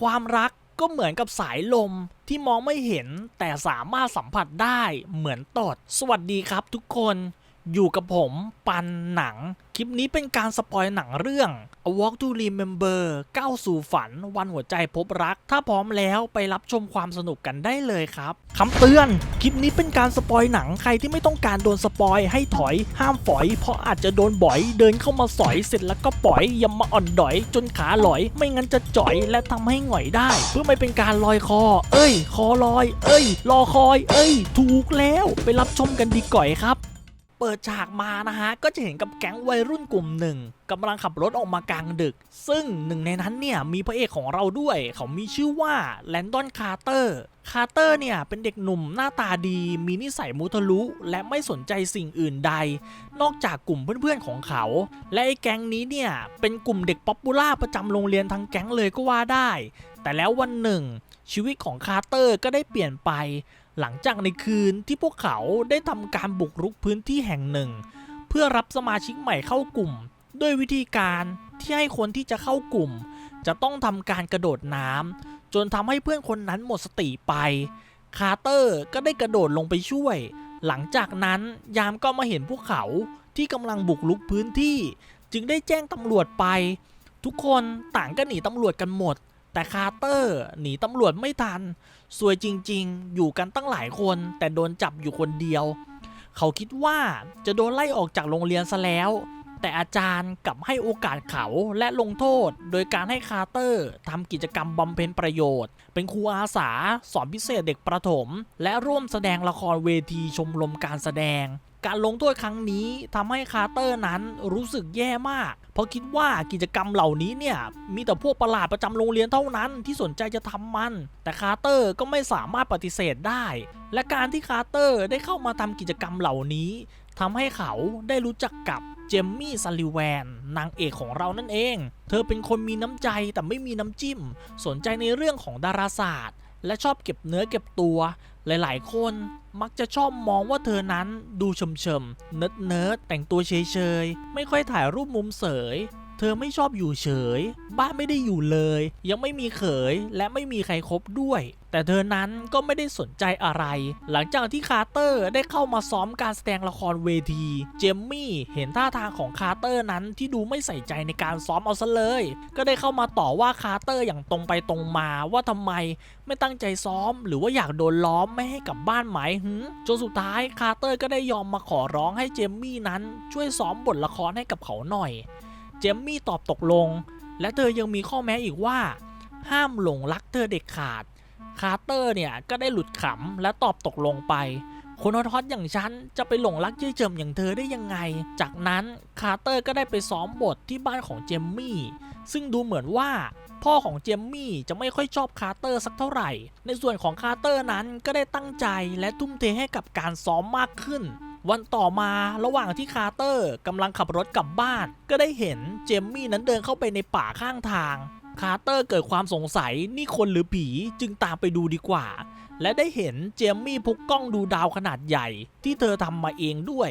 ความรักก็เหมือนกับสายลมที่มองไม่เห็นแต่สามารถสัมผัสได้เหมือนตด สวัสดีครับทุกคน อยู่กับผมปันหนัง คลิปนี้เป็นการสปอยหนังเรื่อง A Walk to Remember ก้าวสู่ฝัน วันหัวใจพบรัก ถ้าพร้อมแล้วไปรับชมความสนุกกันได้เลยครับคำเตือน คลิปนี้เป็นการสปอยหนังใครที่ไม่ต้องการโดนสปอยให้ถอยห้ามฝอย เพราะอาจจะโดนบ่อย เดินเข้ามาสอยเสร็จแล้วก็ปล่อยย่ามาอ่อนดอย จนขาหลอย ไม่งั้นจะจ่อยและทำให้หงอยได้ เพื่อไม่เป็นการลอยคอ เอ้ย คอลอย เอ้ย รอคอย เอ้ย ถูกแล้ว ไปรับชมกันดีก่อยครับ เปิดฉากมานะฮะ ก็จะเห็นกับแก๊งวัยรุ่นกลุ่มหนึ่งกำลังขับรถออกมากลางดึก ซึ่งหนึ่งในนั้นเนี่ยมีพระเอกของเราด้วย เขามีชื่อว่าแลนดอนคาร์เตอร์ คาร์เตอร์เนี่ยเป็นเด็กหนุ่มหน้าตาดี มีนิสัยมุทะลุ และไม่สนใจสิ่งอื่นใด นอกจากกลุ่มเพื่อนๆของเขา และไอ้แก๊งนี้เนี่ยเป็นกลุ่มเด็กป๊อปปูล่าประจำโรงเรียนทั้งแก๊งเลยก็ว่าได้ แต่แล้ววันหนึ่งชีวิตของคาร์เตอร์ก็ได้เปลี่ยนไป หลังจากในคืนที่พวกเขาได้ทำการบุกรุกพื้นที่แห่งหนึ่ง เพื่อรับสมาชิกใหม่เข้ากลุ่ม ด้วยวิธีการที่ให้คนที่จะเข้ากลุ่ม จะต้องทำการกระโดดน้ำจนทำให้เพื่อนคนนั้นหมดสติไป คาร์เตอร์ก็ได้กระโดดลงไปช่วย หลังจากนั้นยามก็มาเห็นพวกเขาที่กำลังบุกรุกพื้นที่ จึงได้แจ้งตำรวจไป ทุกคนต่างก็หนีตำรวจกันหมด แต่คาร์เตอร์หนีตำรวจไม่ทัน สวยจริงๆ อยู่กันตั้งหลายคน แต่โดนจับอยู่คนเดียว เขาคิดว่าจะโดนไล่ออกจากโรงเรียนซะแล้ว แต่อาจารย์กลับให้โอกาสเขาและลงโทษ โดยการให้คาร์เตอร์ทำกิจกรรมบำเพ็ญประโยชน์ เป็นครูอาสา สอนพิเศษเด็กประถม และร่วมแสดงละครเวทีชมรมการแสดง การลงโทษครั้งนี้ทำให้คาร์เตอร์นั้นรู้สึกแย่มาก เพราะคิดว่ากิจกรรมเหล่านี้เนี่ย มีแต่พวกประหลาดประจำโรงเรียนเท่านั้นที่สนใจจะทำมัน แต่คาร์เตอร์ก็ไม่สามารถปฏิเสธได้ และการที่คาร์เตอร์ได้เข้ามาทำกิจกรรมเหล่านี้ทำให้เขาได้รู้จักกับเจมมี่ซัลลิแวนนางเอกของเรานั่นเอง เธอเป็นคนมีน้ำใจแต่ไม่มีน้ำจิ้ม สนใจในเรื่องของดาราศาสตร์ และชอบเก็บเนื้อเก็บตัว หลายๆ คนมักจะชอบมองว่าเธอนั้นดูเฉมๆเนิร์ดเนิร์ดๆแต่งตัวเฉยๆ ไม่ค่อยถ่ายรูปมุมเสย เธอไม่ชอบอยู่เฉย บ้านไม่ได้อยู่เลย ยังไม่มีเขยและไม่มีใครคบด้วย แต่เธอนั้นก็ไม่ได้สนใจอะไร หลังจากที่คาร์เตอร์ได้เข้ามาซ้อมการแสดงละครเวที เจมมี่เห็นท่าทางของคาร์เตอร์นั้นที่ดูไม่ใส่ใจในการซ้อมเอาซะเลย ก็ได้เข้ามาต่อว่าคาร์เตอร์อย่างตรงไปตรงมาว่าทำไมไม่ตั้งใจซ้อม หรือว่าอยากโดนล้อมไม่ให้กลับบ้านไหมหืมจนสุดท้ายคาร์เตอร์ก็ได้ยอมมาขอร้องให้เจมมี่นั้นช่วยซ้อมบทละครให้กับเขาหน่อย เจมมี่ตอบตกลง และเธอยังมีข้อแม้อีกว่า ห้ามหลงรักเธอเด็ดขาด คาร์เตอร์เนี่ยก็ได้หลุดขำและตอบตกลงไป คนฮอตๆอย่างฉันจะไปหลงรักเย่ยเจิมอย่างเธอได้ยังไง จากนั้นคาร์เตอร์ก็ได้ไปซ้อมบทที่บ้านของเจมมี่ ซึ่งดูเหมือนว่าพ่อของเจมมี่จะไม่ค่อยชอบคาร์เตอร์สักเท่าไหร่ ในส่วนของคาร์เตอร์นั้นก็ได้ตั้งใจและทุ่มเทให้กับการซ้อมมากขึ้น วันต่อมาระหว่างที่คาร์เตอร์กำลังขับรถกลับบ้าน ก็ได้เห็นเจมมี่นั้นเดินเข้าไปในป่าข้างทาง คาร์เตอร์เกิดความสงสัยนี่คนหรือผีจึงตามไปดูดีกว่า และได้เห็นเจมมี่พกกล้องดูดาวขนาดใหญ่ ที่เธอทำมาเองด้วย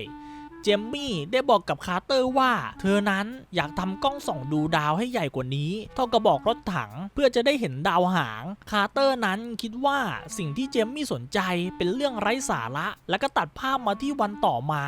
เจมมี่ได้บอกกับคาร์เตอร์ว่า เธอนั้นอยากทำกล้องส่องดูดาวให้ใหญ่กว่านี้ เท่ากับบอกรถถังเพื่อจะได้เห็นดาวหาง คาร์เตอร์นั้นคิดว่าสิ่งที่เจมมี่สนใจเป็นเรื่องไร้สาระ แล้วก็ตัดภาพมาที่วันต่อมา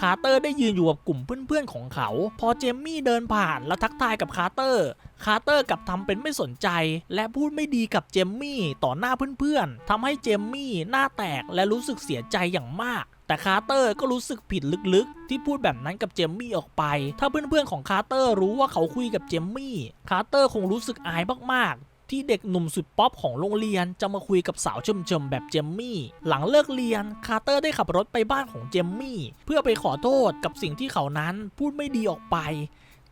คาร์เตอร์ได้ยืนอยู่กับกลุ่มเพื่อนๆของเขา พอเจมมี่เดินผ่านแล้วทักทายกับคาร์เตอร์ คาร์เตอร์กลับทำเป็นไม่สนใจ และพูดไม่ดีกับเจมมี่ต่อหน้าเพื่อนๆทำให้เจมมี่หน้าแตกและรู้สึกเสียใจอย่างมากแต่คาร์เตอร์ก็รู้สึกผิดลึกๆ ที่พูดแบบนั้นกับเจมมี่ออกไป ถ้าเพื่อนๆของคาร์เตอร์รู้ว่าเขาคุยกับเจมมี่ คาร์เตอร์คงรู้สึกอายมากๆ ที่เด็กหนุ่มสุดป๊อปของโรงเรียนจะมาคุยกับสาวเฉมๆแบบเจมมี่ หลังเลิกเรียนคาร์เตอร์ได้ขับรถไปบ้านของเจมมี่ เพื่อไปขอโทษกับสิ่งที่เขานั้นพูดไม่ดีออกไป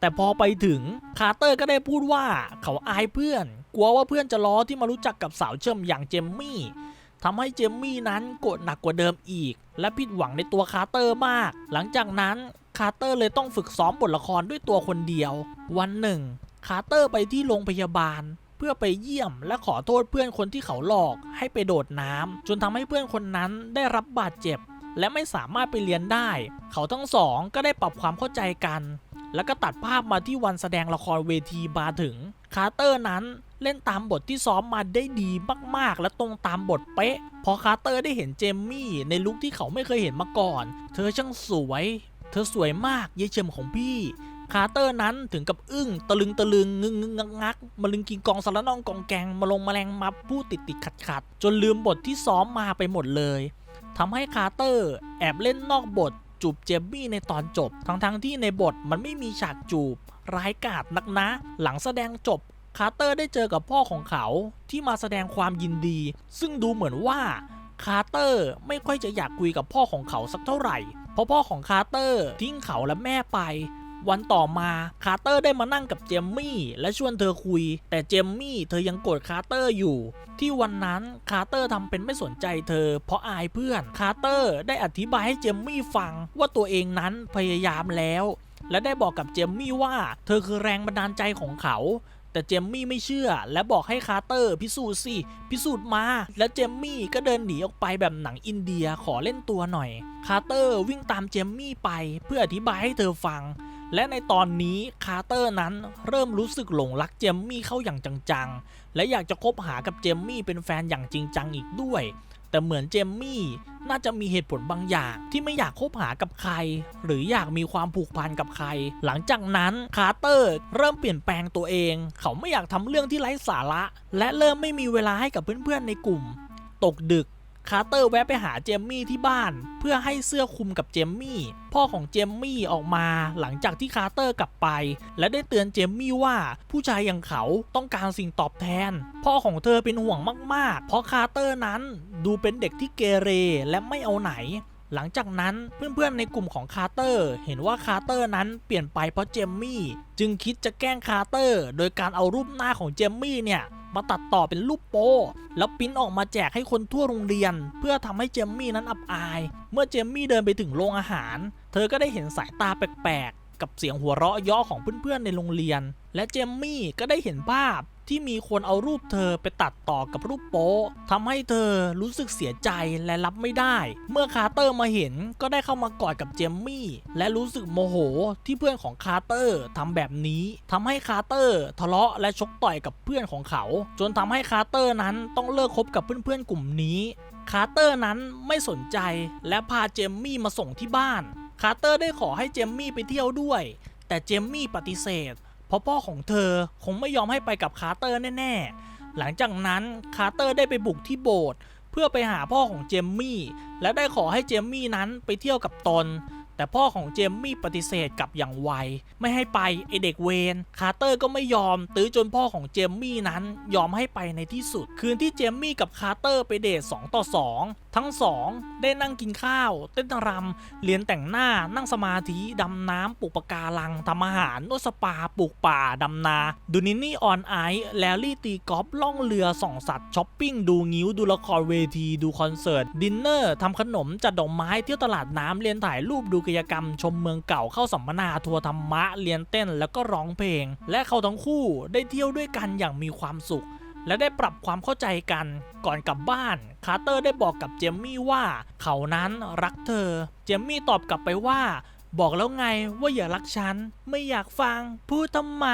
แต่พอไปถึงคาร์เตอร์ก็ได้พูดว่าเขาอายเพื่อน กลัวว่าเพื่อนจะล้อที่มารู้จักกับสาวเชิมอย่างเจมมี่ทำให้เจมมี่นั้นโกรธหนักกว่าเดิมอีก และผิดหวังในตัวคาร์เตอร์มาก หลังจากนั้นคาร์เตอร์เลยต้องฝึกซ้อมบทละครด้วยตัวคนเดียว วันหนึ่ง คาร์เตอร์ไปที่โรงพยาบาล เพื่อไปเยี่ยม และขอโทษเพื่อนคนที่เขาหลอกให้ไปโดดน้ำจนทำให้เพื่อนคนนั้นได้รับบาดเจ็บ และไม่สามารถไปเรียนได้ เขาทั้งสองก็ได้ปรับความเข้าใจกัน แล้วก็ตัดภาพมาที่วันแสดงละครเวทีมาถึงคาร์เตอร์นั้นเล่นตามบทที่ซ้อมมาได้ดีมากๆ และตรงตามบทเป๊ะ พอคาร์เตอร์ได้เห็นเจมมี่ในลุคที่เขาไม่เคยเห็นมาก่อน เธอช่างสวย เธอสวยมากยายเชมของพี่ คาร์เตอร์นั้นถึงกับอึ้งตะลึงตะลึงงึงงึงงักงักมาลึงกิงกองสารนองกองแกงมาลงมาแมลงมาพูดติดติดขัดขัดจนลืมบทที่ซ้อมมาไปหมดเลยทำให้คาร์เตอร์แอบเล่นนอกบทจูบเจมมี่ในตอนจบ ทั้งๆที่ในบทมันไม่มีฉากจูบ ร้ายกาจนักนะ หลังแสดงจบ คาร์เตอร์ได้เจอกับพ่อของเขาที่มาแสดงความยินดี ซึ่งดูเหมือนว่าคาร์เตอร์ไม่ค่อยจะอยากคุยกับพ่อของเขาสักเท่าไหร่ เพราะพ่อของคาร์เตอร์ทิ้งเขาและแม่ไป วันต่อมาคาร์เตอร์ได้มานั่งกับเจมมี่และชวนเธอคุย แต่เจมมี่เธอยังโกรธคาร์เตอร์อยู่ ที่วันนั้นคาร์เตอร์ทำเป็นไม่สนใจเธอ เพราะอายเพื่อนคาร์เตอร์ได้อธิบายให้เจมมี่ฟังว่าตัวเองนั้นพยายามแล้ว และได้บอกกับเจมมี่ว่า เธอคือแรงบันดาลใจของเขาแต่เจมมี่ไม่เชื่อและบอกให้คาร์เตอร์พิสูจน์สิพิสูจน์มา และเจมมี่ก็เดินหนีออกไปแบบหนังอินเดียขอเล่นตัวหน่อย คาร์เตอร์วิ่งตามเจมมี่ไปเพื่ออธิบายให้เธอฟัง และในตอนนี้คาร์เตอร์นั้นเริ่มรู้สึกหลงรักเจมมี่เข้าอย่างจังๆ และอยากจะคบหากับเจมมี่เป็นแฟนอย่างจริงจังอีกด้วย แต่เหมือนเจมมี่น่าจะมีเหตุผลบางอย่างที่ไม่อยากคบหากับใคร หรืออยากมีความผูกพันกับใคร หลังจากนั้นคาร์เตอร์เริ่มเปลี่ยนแปลงตัวเอง เขาไม่อยากทำเรื่องที่ไร้สาระ และเริ่มไม่มีเวลาให้กับเพื่อนๆในกลุ่ม ตกดึก คาร์เตอร์แวะไปหาเจมมี่ที่บ้าน เพื่อให้เสื้อคลุมกับเจมมี่ พ่อของเจมมี่ออกมาหลังจากที่คาร์เตอร์กลับไป และได้เตือนเจมมี่ว่าผู้ชายอย่างเขาต้องการสิ่งตอบแทน พ่อของเธอเป็นห่วงมากๆ เพราะคาร์เตอร์นั้นดูเป็นเด็กที่เกเรและไม่เอาไหนหลังจากนั้นเพื่อนๆในกลุ่มของคาร์เตอร์ เห็นว่าคาร์เตอร์นั้นเปลี่ยนไปเพราะเจมมี่ จึงคิดจะแกล้งคาร์เตอร์ โดยการเอารูปหน้าของเจมมี่เนี่ย มาตัดต่อเป็นรูปโป้แล้วปิ้นออกมาแจกให้คนทั่วโรงเรียน เพื่อทำให้เจมมี่นั้นอับอาย เมื่อเจมมี่เดินไปถึงโรงอาหาร เธอก็ได้เห็นสายตาแปลกๆ กับเสียงหัวเราะย่อของเพื่อนๆในโรงเรียน และเจมมี่ก็ได้เห็นภาพ ที่มีคนเอารูปเธอไปตัดต่อกับรูปโป๊ทำให้เธอรู้สึกเสียใจและรับไม่ได้ เมื่อคาร์เตอร์มาเห็นก็ได้เข้ามากอดกับเจมมี่ และรู้สึกโมโหที่เพื่อนของคาร์เตอร์ทำแบบนี้ทำให้คาร์เตอร์ทะเลาะและชกต่อยกับเพื่อนของเขา จนทำให้คาร์เตอร์นั้นต้องเลิกคบกับเพื่อนๆกลุ่มนี้คาร์เตอร์นั้นไม่สนใจและพาเจมมี่มาส่งที่บ้าน คาร์เตอร์ได้ขอให้เจมมี่ไปเที่ยวด้วย แต่เจมมี่ปฏิเสธ เพราะพ่อของเธอคงไม่ยอมให้ไปกับคาร์เตอร์แน่ๆ หลังจากนั้นคาร์เตอร์ได้ไปบุกที่โบสถ์เพื่อไปหาพ่อของเจมมี่และได้ขอให้เจมมี่นั้นไปเที่ยวกับตน แต่พ่อของเจมมี่ปฏิเสธกลับอย่างไว ไม่ให้ไปไอเด็กเวนคาร์เตอร์ก็ไม่ยอม ตื้อจนพ่อของเจมมี่นั้นยอมให้ไปในที่สุด คืนที่เจมมี่กับคาร์เตอร์ไปเดท2ต่อ 2 ทั้งสองได้นั่งกินข้าว เต้นรำเรียนแต่งหน้านั่งสมาธิ ดำน้ำปลูกปะการังทำอาหารนวดสปาปลูกป่าดำนาดูนินี่ออนไอซ์แลลี่ตีกอล์ฟล่องเรือส่องสัตว์ช้อปปิ้งดูงิ้วดูละครเวทีดูคอนเสิร์ตดินเนอร์ทำขนมจัดดอกไม้เที่ยวตลาดน้ำเรียนถ่ายรูปดูกิจกรรมชมเมืองเก่าเข้าสัมมนาทัวร์ธรรมะเรียนเต้นแล้วก็ร้องเพลง และเขาทั้งคู่ได้เที่ยวด้วยกันอย่างมีความสุข และได้ปรับความเข้าใจกันก่อนกลับบ้าน คาร์เตอร์ได้บอกกับเจมมี่ว่า เขานั้นรักเธอ เจมมี่ตอบกลับไปว่า บอกแล้วไงว่าอย่ารักฉัน ไม่อยากฟัง พูดทำไม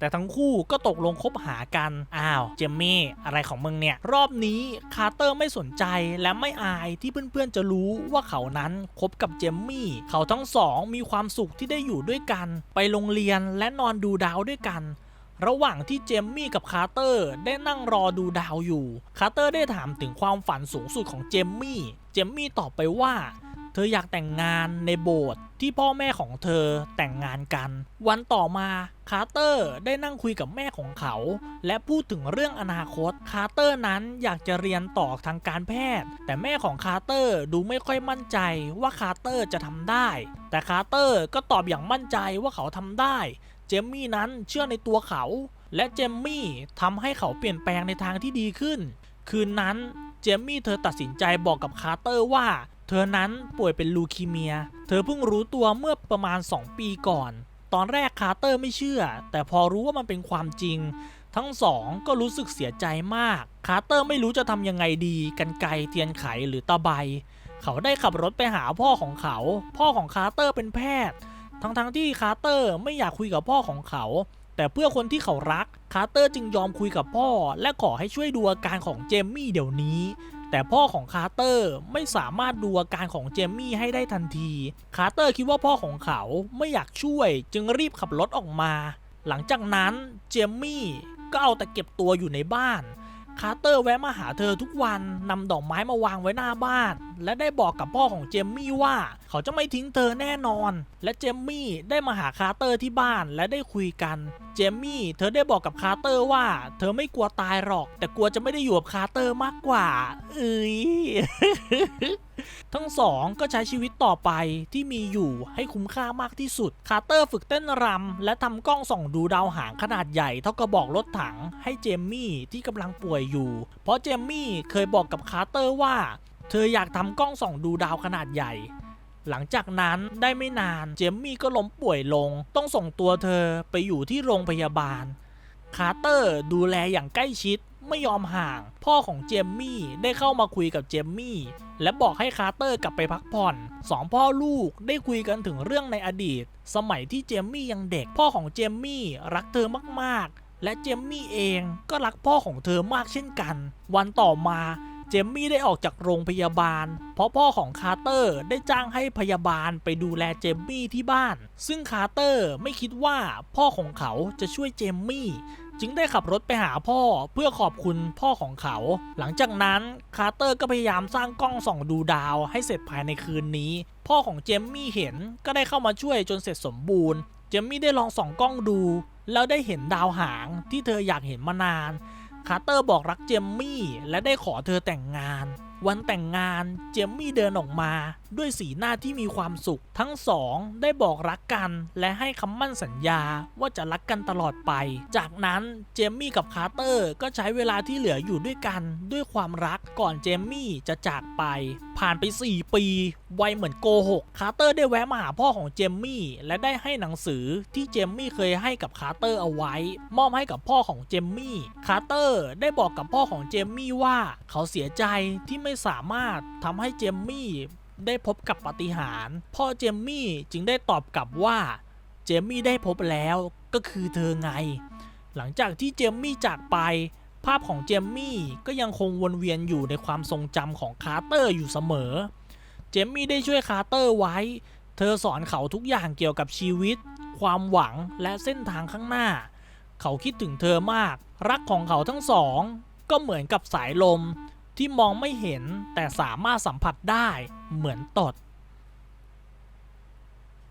แต่ทั้งคู่ก็ตกลงคบหากัน อ้าว เจมมี่ อะไรของมึงเนี่ย รอบนี้คาร์เตอร์ไม่สนใจและไม่อายที่เพื่อนๆจะรู้ว่าเขานั้นคบกับเจมมี่ เขาทั้งสองมีความสุขที่ได้อยู่ด้วยกัน ไปโรงเรียนและนอนดูดาวด้วยกันระหว่างที่เจมมี่กับคาร์เตอร์ได้นั่งรอดูดาวอยู่ คาร์เตอร์ได้ถามถึงความฝันสูงสุดของเจมมี่ เจมมี่ตอบไปว่า เธออยากแต่งงานในโบสถ์ที่พ่อแม่ของเธอแต่งงานกัน วันต่อมาคาร์เตอร์ได้นั่งคุยกับแม่ของเขา และพูดถึงเรื่องอนาคตคาร์เตอร์นั้นอยากจะเรียนต่อทางการแพทย์ แต่แม่ของคาร์เตอร์ดูไม่ค่อยมั่นใจว่าคาร์เตอร์จะทำได้ แต่คาร์เตอร์ก็ตอบอย่างมั่นใจว่าเขาทำได้ เจมมี่นั้นเชื่อในตัวเขา และเจมมี่ทำให้เขาเปลี่ยนแปลงในทางที่ดีขึ้น คืนนั้นเจมมี่เธอตัดสินใจบอกกับคาร์เตอร์ว่า เธอนั้นป่วยเป็นลูคีเมีย เธอเพิ่งรู้ตัวเมื่อประมาณ 2 ปีก่อน ตอนแรกคาร์เตอร์ไม่เชื่อ แต่พอรู้ว่ามันเป็นความจริง ทั้งสองก็รู้สึกเสียใจมาก คาร์เตอร์ไม่รู้จะทำยังไงดีกันไกเทียนไขหรือตะไบ เขาได้ขับรถไปหาพ่อของเขา พ่อของคาร์เตอร์เป็นแพทย์ ทั้งๆที่คาร์เตอร์ไม่อยากคุยกับพ่อของเขา แต่เพื่อคนที่เขารัก คาร์เตอร์จึงยอมคุยกับพ่อ และขอให้ช่วยดูอาการของเจมมี่เดี๋ยวนี้ แต่พ่อของคาร์เตอร์ไม่สามารถดูอาการของเจมมี่ให้ได้ทันที คาร์เตอร์คิดว่าพ่อของเขาไม่อยากช่วย จึงรีบขับรถออกมา หลังจากนั้นเจมมี่ก็เอาแต่เก็บตัวอยู่ในบ้าน คาร์เตอร์แวะมาหาเธอทุกวันนำดอกไม้มาวางไว้หน้าบ้าน และได้บอกกับพ่อของเจมมี่ว่า เขาจะไม่ทิ้งเธอแน่นอน และเจมมี่ได้มาหาคาร์เตอร์ที่บ้านและได้คุยกัน เจมมี่เธอได้บอกกับคาร์เตอร์ว่า เธอไม่กลัวตายหรอก แต่กลัวจะไม่ได้อยู่กับคาร์เตอร์มากกว่าเอ้ย ทั้งสองก็ใช้ชีวิตต่อไปที่มีอยู่ให้คุ้มค่ามากที่สุด คาร์เตอร์ฝึกเต้นรำ และทำกล้องส่องดูดาวหางขนาดใหญ่เท่ากระบอกรถถังให้เจมมี่ที่กำลังป่วยอยู่ เพราะเจมมี่เคยบอกกับคาร์เตอร์ว่า เธออยากทำกล้องส่องดูดาวขนาดใหญ่หลังจากนั้นได้ไม่นานเจมมี่ก็ล้มป่วยลง ต้องส่งตัวเธอไปอยู่ที่โรงพยาบาล คาร์เตอร์ดูแลอย่างใกล้ชิดไม่ยอมห่าง พ่อของเจมมี่ได้เข้ามาคุยกับเจมมี่ และบอกให้คาร์เตอร์กลับไปพักผ่อนสองพ่อลูกได้คุยกันถึงเรื่องในอดีต สมัยที่เจมมี่ยังเด็ก พ่อของเจมมี่รักเธอมากๆ และเจมมี่เองก็รักพ่อของเธอมากเช่นกัน วันต่อมา เจมมี่ได้ออกจากโรงพยาบาล เพราะพ่อของคาร์เตอร์ได้จ้างให้พยาบาลไปดูแลเจมมี่ที่บ้าน ซึ่งคาร์เตอร์ไม่คิดว่าพ่อของเขาจะช่วยเจมมี่จึงได้ขับรถไปหาพ่อเพื่อขอบคุณพ่อของเขา หลังจากนั้นคาร์เตอร์ก็พยายามสร้างกล้องส่องดูดาวให้เสร็จภายในคืนนี้ พ่อของเจมมี่เห็นก็ได้เข้ามาช่วยจนเสร็จสมบูรณ์ เจมมี่ได้ลองส่องกล้องดู แล้วได้เห็นดาวหางที่เธออยากเห็นมานาน คาร์เตอร์บอกรักเจมมี่และได้ขอเธอแต่งงาน วันแต่งงานเจมมี่เดินออกมาด้วยสีหน้าที่มีความสุข ทั้งสองได้บอกรักกันและให้คำมั่นสัญญาว่าจะรักกันตลอดไป จากนั้นเจมมี่กับคาร์เตอร์ก็ใช้เวลาที่เหลืออยู่ด้วยกัน ด้วยความรักก่อนเจมมี่จะจากไป ผ่านไป 4 ปี วัยเหมือนโกหกคาร์เตอร์ได้แวะมาหาพ่อของเจมมี่และได้ให้หนังสือที่เจมมี่เคยให้กับคาร์เตอร์เอาไว้ มอบให้กับพ่อของเจมมี่คาร์เตอร์ได้บอกกับพ่อของเจมมี่ว่าเขาเสียใจที่ไม่สามารถทำให้เจมมี่ ได้พบกับปาฏิหาริย์พ่อเจมมี่จึงได้ตอบกลับว่าเจมมี่ได้พบแล้วก็คือเธอไง หลังจากที่เจมมี่จากไป ภาพของเจมมี่ก็ยังคงวนเวียนอยู่ในความทรงจำของคาร์เตอร์อยู่เสมอ เจมมี่ได้ช่วยคาร์เตอร์ไว้ เธอสอนเขาทุกอย่างเกี่ยวกับชีวิต ความหวังและเส้นทางข้างหน้า เขาคิดถึงเธอมาก รักของเขาทั้งสอง ก็เหมือนกับสายลม ที่มองไม่เห็นแต่สามารถสัมผัสได้เหมือนตด